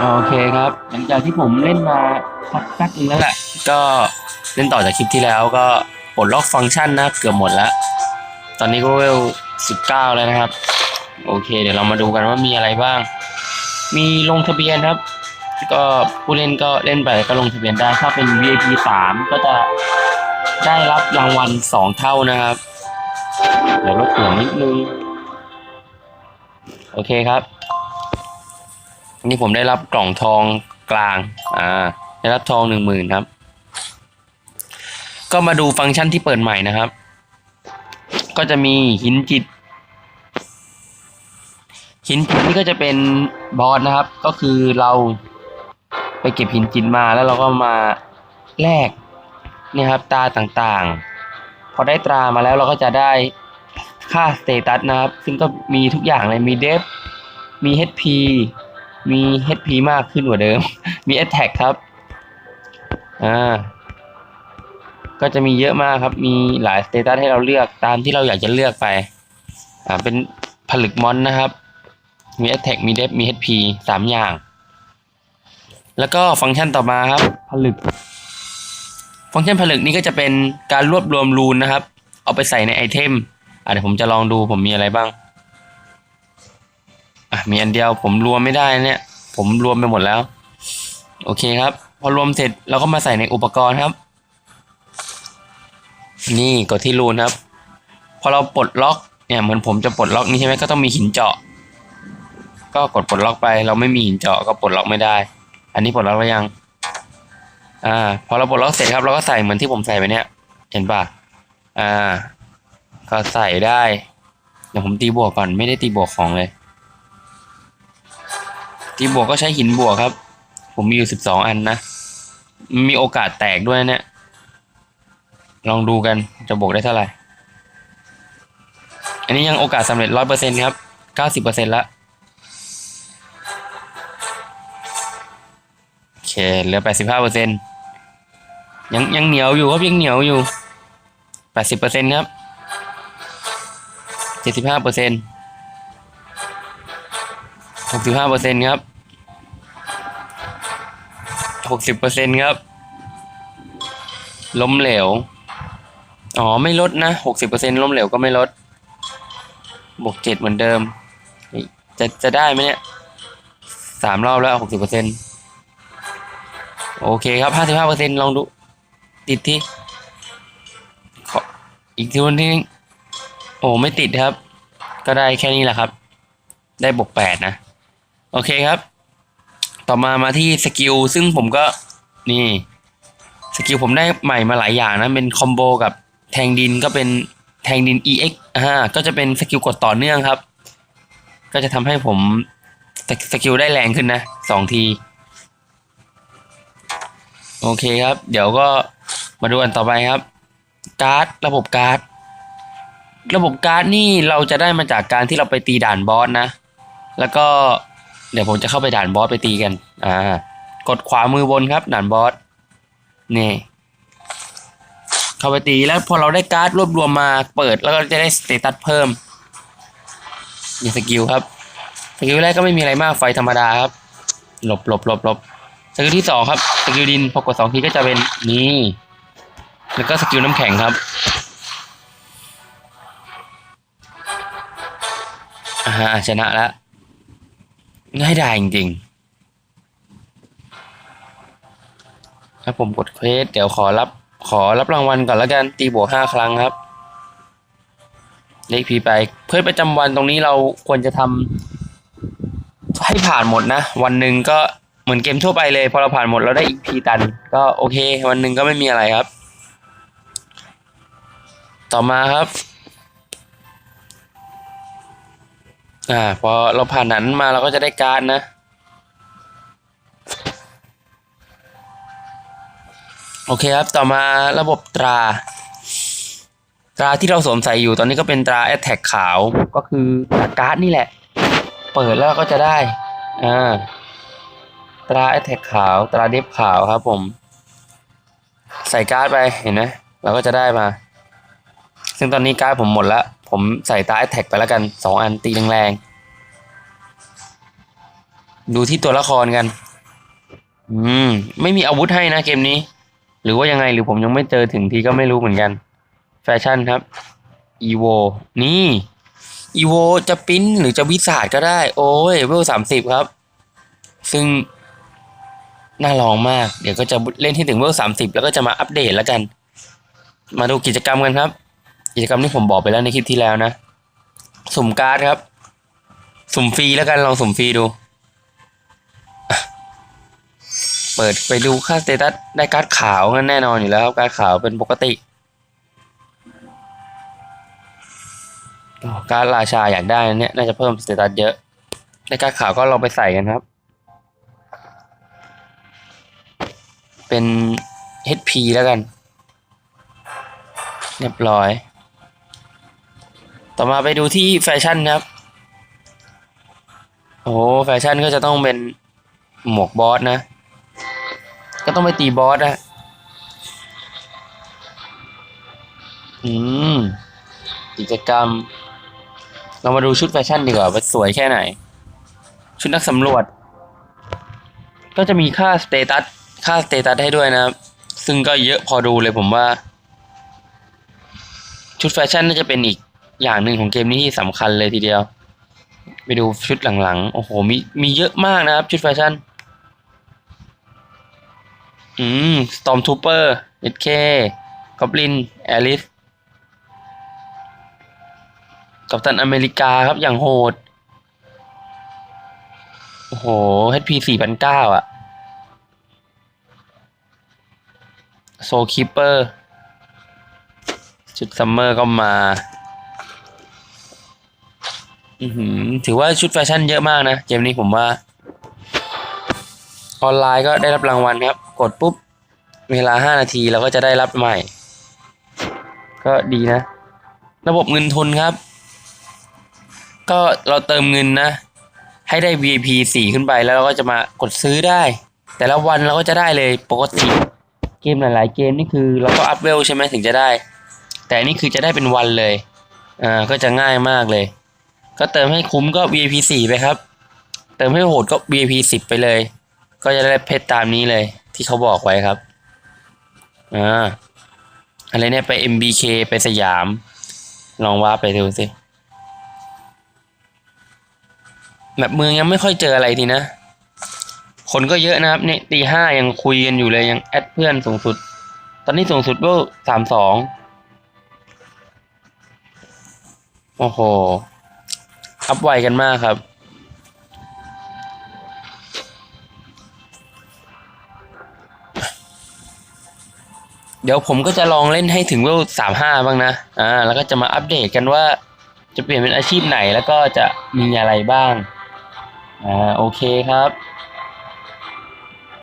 โอเคครับ หลังจากที่ผมเล่นมาสักพักนึงแล้วแหละ ก็เล่นต่อจากคลิปที่แล้วก็ปลดล็อกฟังก์ชันนะเกือบหมดแล้ว ตอนนี้ก็เวลสิบเก้าแล้วนะครับ โอเค เดี๋ยวเรามาดูกันว่ามีอะไรบ้าง มีลงทะเบียนครับ ก็ผู้เล่นก็เล่นไปก็ลงทะเบียนได้ ถ้าเป็น VIP สามก็จะได้รับรางวัลสองเท่านะครับ เดี๋ยวลดเสียงนิดนึง โอเคครับ นี้ผมได้รับกล่องทองกลาง อ่า ได้รับทองหนึ่งหมื่นครับ ก็มาดูฟังก์ชันที่เปิดใหม่นะครับ ก็จะมีหินจิต หินจิตนี่ก็จะเป็นบอสนะครับ ก็คือเราไปเก็บหินจิตมาแล้วเราก็มาแลกนี่ครับตาต่างๆ พอได้ตรามาแล้วเราก็จะได้ค่าสเตตัสนะครับ ซึ่งก็มีทุกอย่างเลยมีเดฟมี HP มี HP มากขึ้นกว่าเดิม มี Attack ครับ อ่า ก็จะมีเยอะมากครับ มีหลายสเตตัสให้เราเลือกตามที่เราอยากจะเลือกไป อ่า เป็นผลึกมอนนะครับ มี Attack มี Def มี HP สามอย่าง แล้วก็ฟังก์ชันต่อมาครับ ผลึก ฟังก์ชันผลึกนี้ก็จะเป็นการรวบรวมรูนนะครับ เอาไปใส่ในไอเทมอะเดี๋ยวผมจะลองดูผมมีอะไรบ้าง อะมีอันเดียวผมรวมไม่ได้เนี่ย ผมรวมไปหมดแล้ว โอเคครับ พอรวมเสร็จเราก็มาใส่ในอุปกรณ์ครับ นี่กดที่รูนครับ พอเราปลดล็อกเนี่ยเหมือนผมจะปลดล็อกนี่ใช่ไหมก็ต้องมีหินเจาะ ก็กดปลดล็อกไป เราไม่มีหินเจาะก็ปลดล็อกไม่ได้ อันนี้ปลดล็อกแล้วยังอ่าพอเราปลดล็อกเสร็จครับ เราก็ใส่เหมือนที่ผมใส่ไปเนี่ย เห็นป่ะอ่า ก็ใส่ได้เดี๋ยวผมตีบวกก่อนไม่ได้ตีบวกของเลย ตีบวกก็ใช้หินบวกครับ ผมมีอยู่สิบสองอันนะ มีโอกาสแตกด้วยเนี่ยลองดูกันจะบวกได้เท่าไหร่ อันนี้ยังโอกาสสำเร็จร้อยเปอร์เซ็นครับเก้าสิบเปอร์เซ็นละโอเคเหลือแปดสิบห้าเปอร์เซ็นยังยังเหนียวอยู่ครับยังเหนียวอยู่แปดสิบเปอร์เซ็นครับเจ็ดสิบห้าเปอร์เซ็นต์ หกสิบห้าเปอร์เซ็นครับหกสิบเปอร์เซ็นครับ ล้มเหลว อ๋อ ไม่ลดนะหกสิบเปอร์เซ็นล้มเหลวก็ไม่ลด บวกเจ็ดเหมือนเดิมเฮ้ยจะจะได้ไหมเนี่ยสามรอบแล้วหกสิบเปอร์เซ็นโอเคครับห้าสิบห้าเปอร์เซ็นลองดู ติดที่อีกทีวันที่งโอ้ไม่ติดครับ ก็ได้แค่นี้แหละครับ ได้บวกแปดนะ โอเคครับ ต่อมามาที่สกิลซึ่งผมก็นี่สกิลผมได้ใหม่มาหลายอย่างนะ เป็นคอมโบกับแทงดินก็เป็นแทงดิน EX อ่าก็จะเป็นสกิลกดต่อเนื่องครับ ก็จะทำให้ผมสกสกิลได้แรงขึ้นนะสองที โอเคครับ เดี๋ยวก็มาดูอันต่อไปครับ การ์ดระบบการ์ด ระบบการ์ดนี่เราจะได้มาจากการที่เราไปตีด่านบอสนะ แล้วก็ เดี๋ยวผมจะเข้าไปด่านบอสไปตีกัน อ่า กดขวามือบนครับด่านบอส นี่ เข้าไปตีแล้วพอเราได้การ์ดรวบรวมมาเปิดแล้วก็จะได้สเตตัสเพิ่มนี่สกิลครับ สกิลแรกก็ไม่มีอะไรมากไฟธรรมดาครับ หลบหลบหลบหลบสกิลที่สองครับ สกิลดินพอกดสองทีก็จะเป็นนี่ แล้วก็สกิลน้ำแข็งครับอ่าชนะแล้ว ง่ายดายจริงๆถ้าผมกดเควสเดี๋ยวขอรับขอรับรางวัลก่อนแล้วกันตีบวกห้าครั้งครับเลขพีไปเพื่อประจำวันตรงนี้เราควรจะทำให้ผ่านหมดนะ วันหนึ่งก็เหมือนเกมทั่วไปเลย พอเราผ่านหมดเราได้อีกพีตัน ก็โอเค วันหนึ่งก็ไม่มีอะไรครับ ต่อมาครับ อ่า พอเราผ่านนั้นมาเราก็จะได้การนะ โอเคครับ ต่อมาระบบตรา ตราที่เราสวมใส่อยู่ตอนนี้ก็เป็นตราแอ t แทกขาวก็คือการ์ดนี่แหละ เปิดแล้วก็จะได้ อ่า ตราแอ t แทกขาว ตราเดฟขาวครับผม ใส่การ์ดไปเห็นไหมเราก็จะได้มา ซึ่งตอนนี้การ์ดผมหมดแล้ว ผมใส่ตาแอ t แทกไปแล้วกันสองอันตีแรงๆ ดูที่ตัวละครกัน อืม ไม่มีอาวุธให้นะเกมนี้ หรือว่ายังไงหรือผมยังไม่เจอถึงทีก็ไม่รู้เหมือนกัน แฟชั่นครับอีโวนี่อีโวจะปิ้นหรือจะวิสาดก็ได้ โอ้ยเวลสามสิบครับ ซึ่งน่าลองมาก เดี๋ยวก็จะเล่นที่ถึงเวลสามสิบแล้วก็จะมาอัปเดตแล้วกัน มาดูกิจกรรมกันครับ กิจกรรมที่ผมบอกไปแล้วในคลิปที่แล้วนะ สุ่มการ์ดครับ สุ่มฟรีแล้วกันลองสุ่มฟรีดู เปิดไปดูค่าสเตตัสได้การ์ดขาวงั้นแน่นอนอยู่แล้วครับการ์ดขาวเป็นปกติการ์ดราชาอยากได้เนี่ยน่าจะเพิ่มสเตตัสเยอะได้การ์ดขาวก็ลองไปใส่กันครับ เป็น HP แล้วกัน เรียบร้อย ต่อมาไปดูที่แฟชั่นครับ โอ้แฟชั่นก็จะต้องเป็นหมวกบอสนะ ก็ต้องไปตีบอสอะอืมกิจกรรม เรามาดูชุดแฟชั่นดีกว่าว่าสวยแค่ไหน ชุดนักสำรวจ ก็จะมีค่าสเตตัส ค่าสเตตัสให้ด้วยนะครับ ซึ่งก็เยอะพอดูเลยผมว่า ชุดแฟชั่นน่าจะเป็นอีก อย่างหนึ่งของเกมนี้ที่สำคัญเลยทีเดียว ไปดูชุดหลังๆ โอ้โห มีมีเยอะมากนะครับ ชุดแฟชั่น อืม Stormtrooper SK Goblin Alice กัปตันอเมริกาครับอย่างโหด โอ้โห HP สี่พันเก้าอะ โซคิปเปอร์ ชุดซัมเมอร์ก็มา อือหือถือว่าชุดแฟชั่นเยอะมากนะเกมนี้ผมว่า ออนไลน์ก็ได้รับรางวัลครับ กดปุ๊บ เวลาห้านาทีเราก็จะได้รับใหม่ ก็ดีนะ ระบบเงินทุนครับ ก็เราเติมเงินนะ ให้ได้ VIP สี่ขึ้นไปแล้วเราก็จะมากดซื้อได้ แต่ละวันเราก็จะได้เลยปกติ เกมหลาย ๆ เกมนี่คือเราก็อัพเวลใช่ไหมถึงจะได้ แต่นี่คือจะได้เป็นวันเลยอ่าก็จะง่ายมากเลย ก็เติมให้คุ้มก็ VIP สี่ไปครับ เติมให้โหดก็ VIP สิบไปเลย ก็จะได้เพชรตามนี้เลย ที่เขาบอกไว้ครับอ่าอะไรเนี่ยไป MBK ไปสยาม ลองว่าไปดูสิแบบเมืองยังไม่ค่อยเจออะไรทีนะ คนก็เยอะนะครับเนี่ยตีห้ายังคุยกันอยู่เลยยังแอดเพื่อนสูงสุด ตอนนี้สูงสุดก็สามสองโอ้โห อัพไวกันมากครับ เดี๋ยวผมก็จะลองเล่นให้ถึงเวลสามห้าบ้างนะ อ่า แล้วก็จะมาอัปเดตกันว่า จะเปลี่ยนเป็นอาชีพไหนแล้วก็จะมีอะไรบ้าง อ่า โอเคครับ